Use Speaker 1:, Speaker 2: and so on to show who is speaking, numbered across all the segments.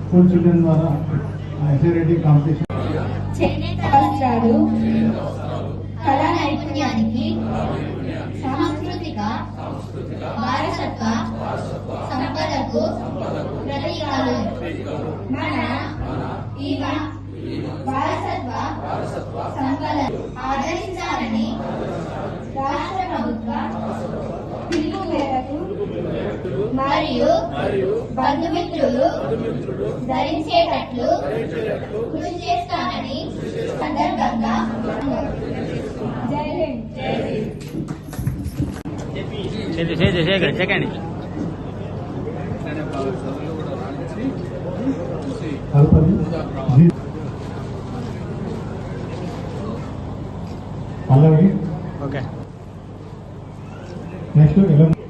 Speaker 1: School ద్వారా SI competition.
Speaker 2: చేనేత వస్త్రాలు కళా నైపుణ్యానికి సాంస్కృతిక వారసత్వ సంపదకు ప్రతీకాలు మన ఈ వారసత్వ సంపద ఆదరించాలని మరియు బంధుమిత్రులు ధరించేటట్లు కృషి చేస్తానని సందర్భంగా
Speaker 1: పల్లవి.
Speaker 3: ఓకే.
Speaker 1: నెక్స్ట్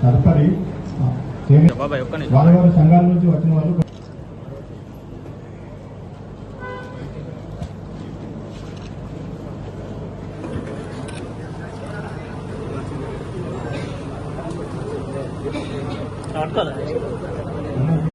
Speaker 1: తదుపరి వారి వారి సంఘాల నుంచి వచ్చిన వాళ్ళు
Speaker 3: పట్టుకోదా